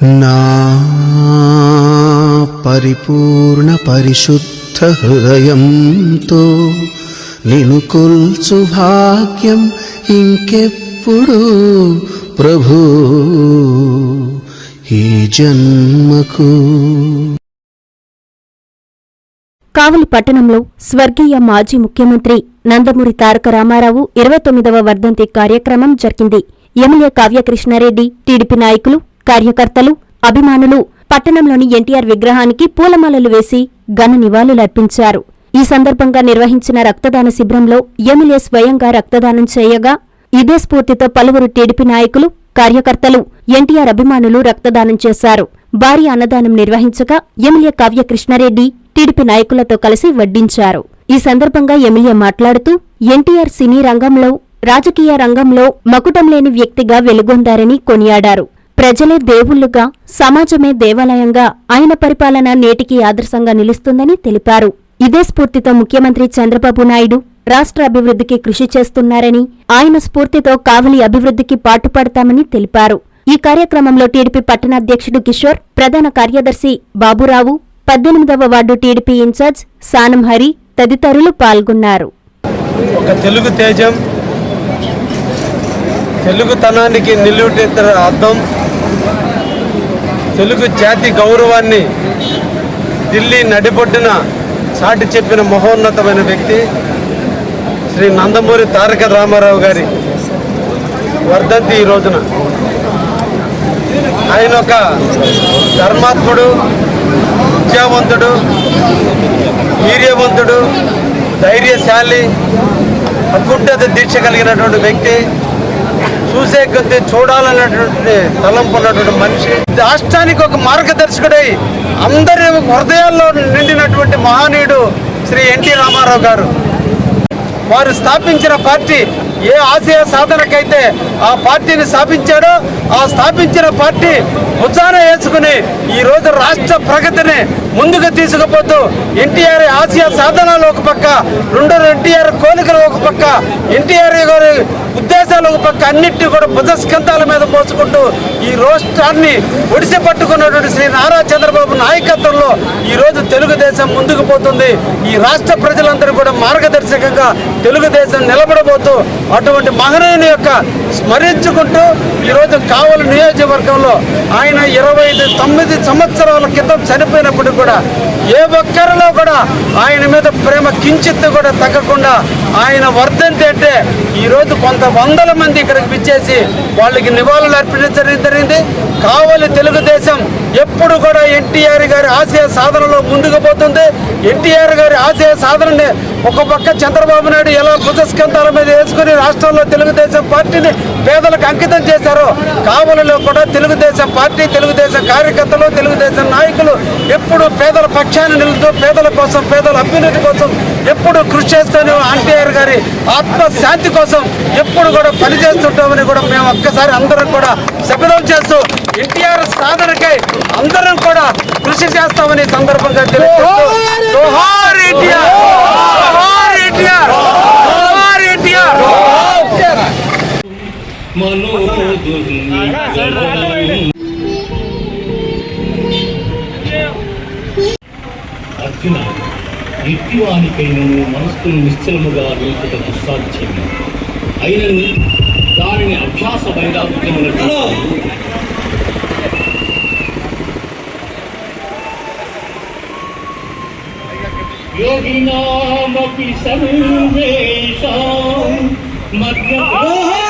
నా పరిపూర్ణ పరిశుద్ధ హృదయంతో నిను కొల్చు భాగ్యం ఇంకెప్పుడు ప్రభు. ఈ జన్మకు కావలి పట్టణంలో స్వర్గీయ మాజీ ముఖ్యమంత్రి నందమూరి తారక రామారావు ఇరవై తొమ్మిదవ వర్ధంతి కార్యక్రమం జరిగింది. ఎమ్మెల్యే కావ్యకృష్ణారెడ్డి టీడీపీ నాయకులు కార్యకర్తలు అభిమానులు పట్టణంలోని ఎన్టీఆర్ విగ్రహానికి పూలమాలలు వేసి ఘన నివాళులర్పించారు. ఈ సందర్భంగా నిర్వహించిన రక్తదాన శిబిరంలో ఎమ్మెల్యే స్వయంగా రక్తదానం చేయగా ఇదే స్ఫూర్తితో పలువురు టీడీపీ నాయకులు కార్యకర్తలు ఎన్టీఆర్ అభిమానులు రక్తదానం చేశారు. భారీ అన్నదానం నిర్వహించగా ఎమ్మెల్యే కావ్య కృష్ణారెడ్డి టీడీపీ నాయకులతో కలిసి వడ్డించారు. ఈ సందర్భంగా ఎమ్మెల్యే మాట్లాడుతూ ఎన్టీఆర్ సినీ రంగంలో రాజకీయ రంగంలో మకుటం లేని వ్యక్తిగా వెలుగొందారని కొనియాడారు. ప్రజలే దేవుళ్ళుగా సమాజమే దేవాలయంగా ఆయన పరిపాలన నేటికి ఆదర్శంగా నిలుస్తుందని తెలిపారు. ఇదే స్ఫూర్తితో ముఖ్యమంత్రి చంద్రబాబు నాయుడు రాష్ట్ర అభివృద్ధికి కృషి చేస్తున్నారని ఆయన స్ఫూర్తితో కావలి అభివృద్ధికి పాటుపడతామని తెలిపారు. ఈ కార్యక్రమంలో టీడీపీ పట్టణాధ్యక్షుడు కిషోర్ ప్రధాన కార్యదర్శి బాబురావు పద్దెనిమిదవ ward TDP in charge Sanam Hari తదితరులు పాల్గొన్నారు. ఒక తెలుగు తేజం తెలుగుతనానికి నిలువుటెత్తర అర్థం తెలుగు జాతి గౌరవాన్ని ఢిల్లీ నడిబొడ్డున చాటి చెప్పిన మహోన్నతమైన వ్యక్తి శ్రీ నందమూరి తారక రామారావు గారి వర్ధంతి ఈ రోజున. ఆయన ఒక ధర్మాత్ముడు విద్యావంతుడు వీర్యవంతుడు ధైర్యశాలి అకుంఠత దీక్ష కలిగినటువంటి వ్యక్తి. చూసే కొద్దీ చూడాలన్నటువంటి తలంపు ఉన్నటువంటి మనిషి. రాష్ట్రానికి ఒక మార్గదర్శకుడై అందరి హృదయాల్లో నిండినటువంటి మహనీయుడు శ్రీ ఎన్టీ రామారావు గారు. వారు స్థాపించిన పార్టీ ఏ ఆశయ సాధనకైతే ఆ పార్టీని స్థాపించాడో ఆ స్థాపించిన పార్టీ భుజాన వేసుకుని ఈ రోజు రాష్ట్ర ప్రగతిని ముందుకు తీసుకుపోతూ ఎన్టీఆర్ ఆసియా సాధనలు ఒక పక్క రెండు ఎన్టీఆర్ కోరికలు ఒక పక్క ఎన్టీఆర్ గారి ఉద్దేశాలు ఒక పక్క అన్నిటి కూడా బుధస్కంధాల మీద పోసుకుంటూ ఈ రాష్ట్రాన్ని ఒడిసి పట్టుకున్నటువంటి శ్రీ నారా చంద్రబాబు నాయకత్వం ఈ రోజు తెలుగుదేశం ముందుకు పోతుంది. ఈ రాష్ట్ర ప్రజలందరూ కూడా మార్గదర్శకంగా తెలుగుదేశం నిలబడబోతూ అటువంటి మహనీయుని యొక్క స్మరించుకుంటూ ఈరోజు కావలి నియోజకవర్గంలో ఆయన ఇరవై ఐదు తొమ్మిది సంవత్సరాల క్రితం చనిపోయినప్పుడు కూడా ఏ ఒక్కరిలో కూడా ఆయన మీద ప్రేమ కించిత్తు కూడా తగ్గకుండా ఆయన వర్ధంతి అంటే ఈరోజు కొంత వందల మంది ఇక్కడికి పిచ్చేసి వాళ్ళకి నివాళులు అర్పించడం జరిగింది. కావలి తెలుగుదేశం ఎప్పుడు కూడా ఎన్టీఆర్ గారి ఆశ ఆశయ సాధనలో ముందుకు పోతుంది. ఎన్టీఆర్ గారి ఆశయ సాధనని ఒక పక్క చంద్రబాబు నాయుడు ఎలా భుజస్కంధాల మీద వేసుకుని రాష్ట్రంలో తెలుగుదేశం పార్టీని పేదలకు అంకితం చేశారో కావలలో కూడా తెలుగుదేశం పార్టీ తెలుగుదేశం కార్యకర్తలు తెలుగుదేశం నాయకులు ఎప్పుడు పేదల పక్షాన్ని నిలుతూ పేదల కోసం పేదల అభ్యున్నతి కోసం ఎప్పుడు కృషి చేస్తాను ఎన్టీఆర్ గారి ఆత్మశాంతి కోసం ఎప్పుడు కూడా పనిచేస్తుంటామని కూడా మేము ఒక్కసారి అందరం కూడా శపథం చేస్తూ ఎన్టీఆర్ సాధనకై అందరం కూడా కృషి చేస్తామని ఈ సందర్భంగా తెలుపుతూ అర్జున నిత్యవానికైనను మనస్సును నిశ్చలముగా నిలుపుట దుస్సాధ్యము అయినను దానిని అభ్యాస వైరాగ్యములకు योगिनामपि सर्वेषां मध्यः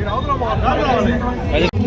రా, వెనక్కి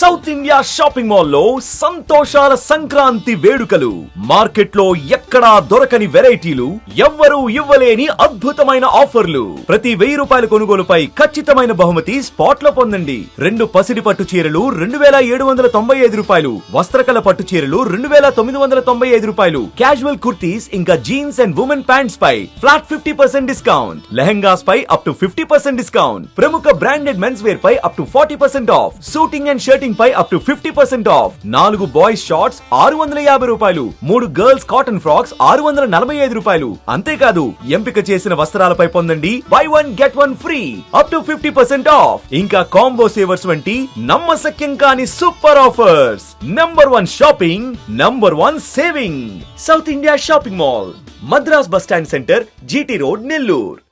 South India shopping మాల్లో సంతోషాల సంక్రాంతి వేడుకలు. మార్కెట్లో ఎక్కడా దొరకని వెరైటీలు ఎవ్వరూ ఇవ్వలేని అద్భుతమైన ఆఫర్లు. ప్రతి వెయ్యి రూపాయల కొనుగోలుపై ఖచ్చితమైన బహుమతి స్పాట్లో పొందండి. రెండు పసిడి పట్టు చీరలు రెండు వేల ఏడు వందల తొంభై ఐదు రూపాయలు. వస్త్రకల పట్టు చీరలు రెండు వేల తొమ్మిది వందల తొంభై ఐదు రూపాయలు. క్యాజువల్ కుర్తీస్ ఇంకా jeans and women pants pi flat fifty percent discount. Lehengas pi up to fifty percent discount. ప్రముఖ branded men's wear pi up to forty percent off. Suiting and shirting pi up to fifty percent off నాలుగు boys shorts ఆరు వందల యాభై రూపాయలు. మూడు girls cotton frocks ఆరు వందల నలభై ఐదు రూపాయలు. అంతేకాదు ఎంపిక చేసిన వస్త్రాలపై పొందండి. Buy one get one free up to fifty percent off ఇంకా కాంబో సేవర్స్ వంటి నమ్మశక్యం కాని super offers number one shopping number one saving South India shopping mall Madras bus stand centre GT road Nellore